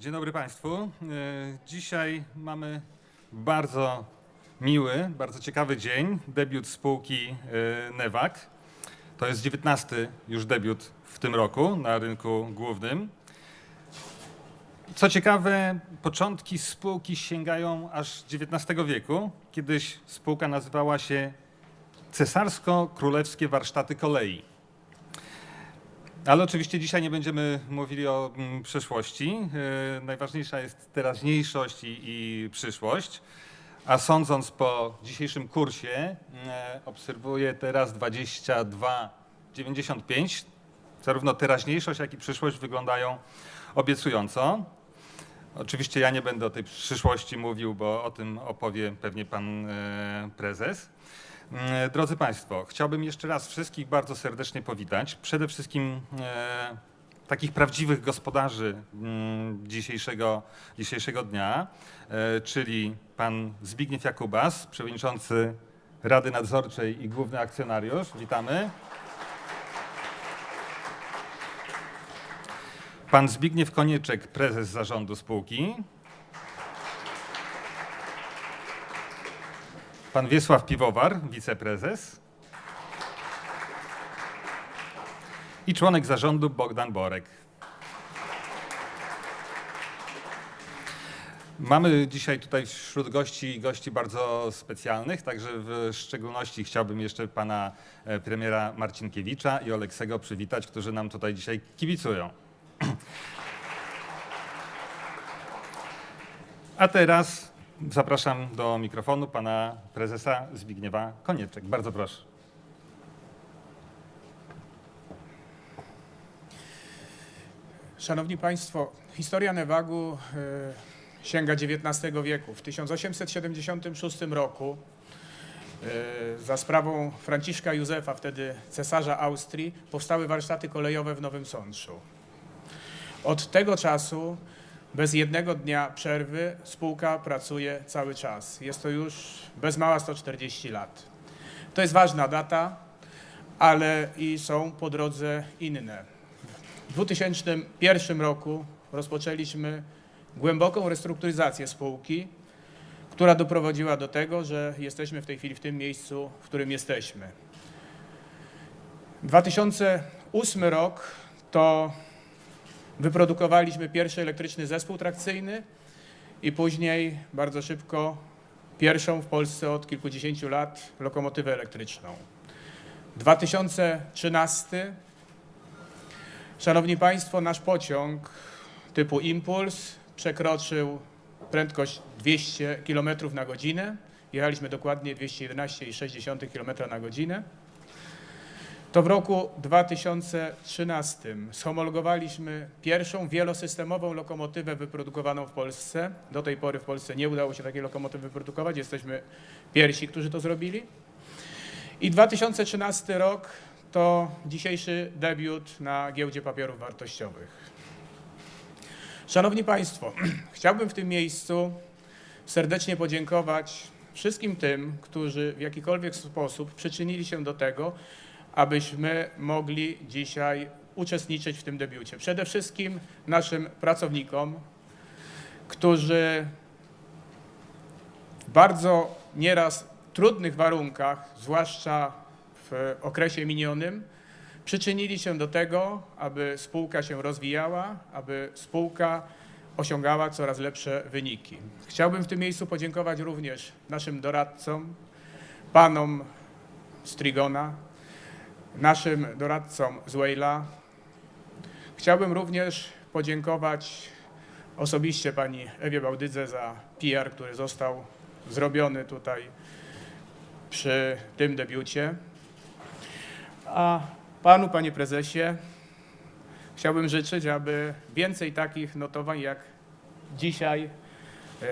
Dzień dobry Państwu. E, Dzisiaj mamy bardzo miły, bardzo ciekawy dzień. Debiut spółki e, Newak. To jest 19 już debiut w tym roku na rynku głównym. Co ciekawe, początki spółki sięgają aż XIX wieku. Kiedyś spółka nazywała się Cesarsko-Królewskie Warsztaty Kolei. Ale oczywiście dzisiaj nie będziemy mówili o mm, przyszłości. Yy, najważniejsza jest teraźniejszość i, i przyszłość. A sądząc po dzisiejszym kursie, yy, obserwuję teraz 22,95. Zarówno teraźniejszość, jak i przyszłość wyglądają obiecująco. Oczywiście ja nie będę o tej przyszłości mówił, bo o tym opowie pewnie pan e, prezes. Mm, Drodzy Państwo, chciałbym jeszcze raz wszystkich bardzo serdecznie powitać. Przede wszystkim e, takich prawdziwych gospodarzy mm, dzisiejszego, dzisiejszego dnia, e, czyli pan Zbigniew Jakubas, przewodniczący Rady Nadzorczej i główny akcjonariusz. Witamy. Pan Zbigniew Konieczek, prezes zarządu spółki. Pan Wiesław Piwowar, wiceprezes. I członek zarządu Bogdan Borek. Mamy dzisiaj tutaj wśród gości gości bardzo specjalnych, także w szczególności chciałbym jeszcze pana e, premiera Marcinkiewicza i Oleksego przywitać, którzy nam tutaj dzisiaj kibicują. A teraz zapraszam do mikrofonu pana prezesa Zbigniewa Konieczek. Bardzo proszę. Szanowni Państwo, historia Newagu e, sięga XIX wieku. W 1876 roku e, za sprawą Franciszka Józefa, wtedy cesarza Austrii, powstały warsztaty kolejowe w Nowym Sączu. Od tego czasu, bez jednego dnia przerwy, spółka pracuje cały czas. Jest to już bez mała 140 lat. To jest ważna data, ale i są po drodze inne. W 2001 roku rozpoczęliśmy głęboką restrukturyzację spółki, która doprowadziła do tego, że jesteśmy w tej chwili w tym miejscu, w którym jesteśmy. 2008 rok to wyprodukowaliśmy pierwszy elektryczny zespół trakcyjny i później bardzo szybko pierwszą w Polsce od kilkudziesięciu lat lokomotywę elektryczną. 2013 Szanowni Państwo, nasz pociąg typu Impuls przekroczył prędkość 200 km na godzinę. Jechaliśmy dokładnie 211,6 km na godzinę. To w roku 2013 schomologowaliśmy pierwszą wielosystemową lokomotywę wyprodukowaną w Polsce. Do tej pory w Polsce nie udało się takiej lokomotywy wyprodukować. Jesteśmy pierwsi, którzy to zrobili. I 2013 rok to dzisiejszy debiut na giełdzie papierów wartościowych. Szanowni Państwo, chciałbym w tym miejscu serdecznie podziękować wszystkim tym, którzy w jakikolwiek sposób przyczynili się do tego, abyśmy mogli dzisiaj uczestniczyć w tym debiucie. Przede wszystkim naszym pracownikom, którzy w bardzo nieraz trudnych warunkach, zwłaszcza w okresie minionym, przyczynili się do tego, aby spółka się rozwijała, aby spółka osiągała coraz lepsze wyniki. Chciałbym w tym miejscu podziękować również naszym doradcom, panom z Trigona, naszym doradcom z Wayla. Chciałbym również podziękować osobiście pani Ewie Bałdydze za PR, który został zrobiony tutaj przy tym debiucie. A panu, panie prezesie, chciałbym życzyć, aby więcej takich notowań jak dzisiaj e,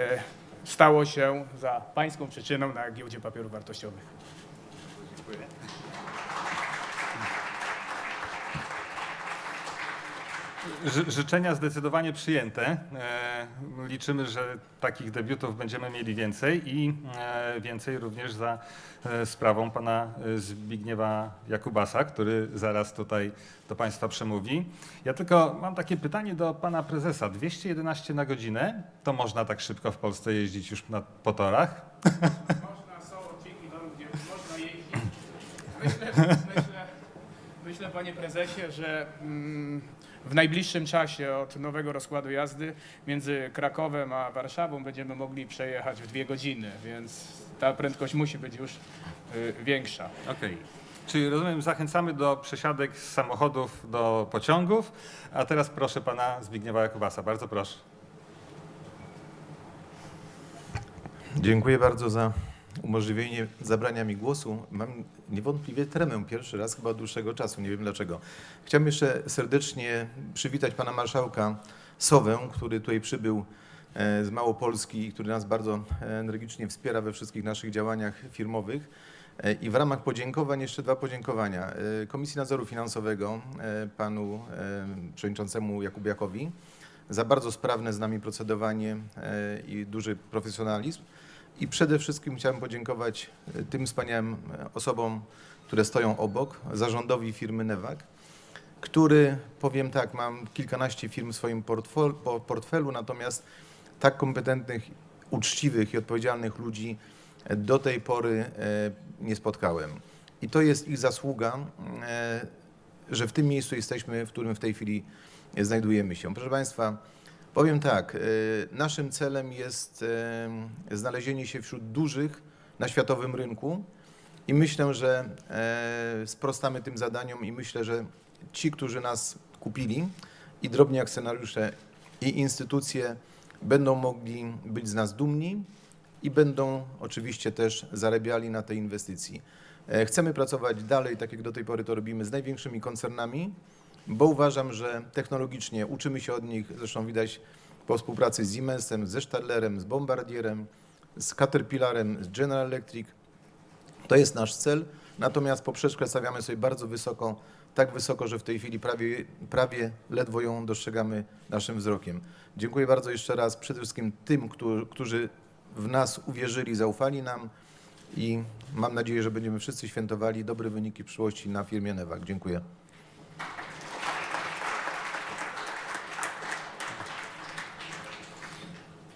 stało się za pańską przyczyną na giełdzie papierów wartościowych. Ży, życzenia zdecydowanie przyjęte. E, liczymy, że takich debiutów będziemy mieli więcej i e, więcej również za e, sprawą pana Zbigniewa Jakubasa, który zaraz tutaj do państwa przemówi. Ja tylko mam takie pytanie do pana prezesa. 211 na godzinę, to można tak szybko w Polsce jeździć już na, po torach? Można, są odcinki gdzie można jeździć. Myślę, myślę, myślę panie prezesie, że mm, w najbliższym czasie od nowego rozkładu jazdy między Krakowem a Warszawą będziemy mogli przejechać w dwie godziny, więc ta prędkość musi być już y, większa. Okej. Czyli rozumiem, zachęcamy do przesiadek z samochodów do pociągów. A teraz proszę pana Zbigniewa Jakubasa. Bardzo proszę. Dziękuję bardzo za umożliwienie zabrania mi głosu. Mam niewątpliwie tremę pierwszy raz chyba od dłuższego czasu, nie wiem dlaczego. Chciałbym jeszcze serdecznie przywitać pana marszałka Sowę, który tutaj przybył e, z Małopolski i który nas bardzo e, energicznie wspiera we wszystkich naszych działaniach firmowych. E, I w ramach podziękowań jeszcze dwa podziękowania. Komisji Nadzoru Finansowego panu przewodniczącemu Jakubiakowi za bardzo sprawne z nami procedowanie i duży profesjonalizm. I przede wszystkim chciałem podziękować e, tym wspaniałym e, osobom, które stoją obok, zarządowi firmy Newak, który, powiem tak, mam kilkanaście firm w swoim portfelu, natomiast tak kompetentnych, uczciwych i odpowiedzialnych ludzi e, do tej pory nie spotkałem. I to jest ich zasługa, że w tym miejscu jesteśmy, w którym w tej chwili znajdujemy się. Proszę Państwa, powiem tak, e, naszym celem jest e, znalezienie się wśród dużych na światowym rynku i myślę, że e, sprostamy tym zadaniom i myślę, że ci, którzy nas kupili i drobni akcjonariusze i instytucje będą mogli być z nas dumni i będą oczywiście też zarabiali na tej inwestycji. Chcemy pracować dalej, tak jak do tej pory to robimy, z największymi koncernami, bo uważam, że technologicznie uczymy się od nich, zresztą widać po współpracy z Siemensem, ze Stadlerem, z Bombardierem, z Caterpillarem, z General Electric. To jest nasz cel, natomiast poprzeczkę stawiamy sobie bardzo wysoko, tak wysoko, że w tej chwili prawie, prawie ledwo ją dostrzegamy naszym wzrokiem. Dziękuję bardzo jeszcze raz przede wszystkim tym, którzy, w nas uwierzyli, zaufali nam i mam nadzieję, że będziemy wszyscy świętowali dobre wyniki w przyszłości na firmie Newak. Dziękuję.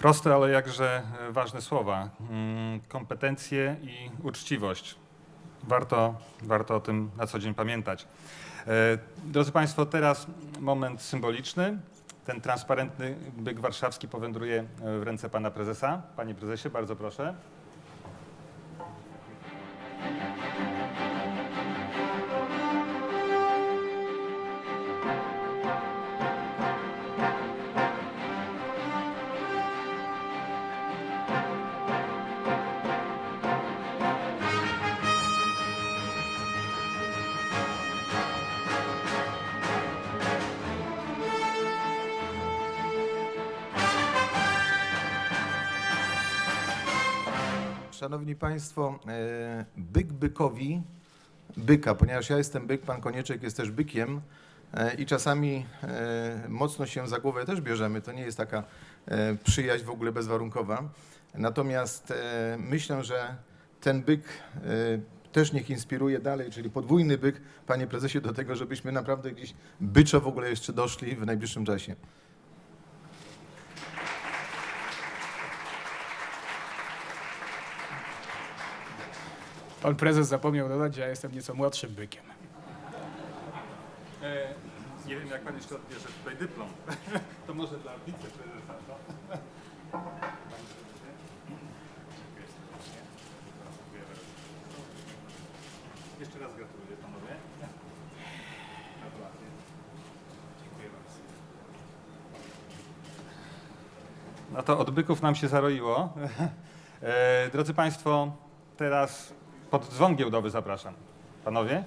Proste, ale jakże e, ważne słowa. Mm, Kompetencje i uczciwość. Warto, warto o tym na co dzień pamiętać. E, Drodzy Państwo, teraz moment symboliczny. Ten transparentny byk warszawski powędruje e, w ręce pana prezesa. Panie prezesie, bardzo proszę. Szanowni Państwo, e, byk bykowi, byka, ponieważ ja jestem byk, pan Konieczek jest też bykiem e, i czasami e, mocno się za głowę też bierzemy, to nie jest taka przyjaźń w ogóle bezwarunkowa. Natomiast myślę, że ten byk też niech inspiruje dalej, czyli podwójny byk, panie prezesie, do tego, żebyśmy naprawdę gdzieś byczo w ogóle jeszcze doszli w najbliższym czasie. Pan prezes zapomniał dodać, że ja jestem nieco młodszym bykiem. E, Nie wiem, jak pan jeszcze odbierze tutaj dyplom. To może dla wiceprezesa. no? Dziękuję bardzo. Jeszcze raz gratuluję panowie. Dziękuję bardzo. No to od byków nam się zaroiło. E, Drodzy Państwo, teraz pod dzwon giełdowy zapraszam. Panowie?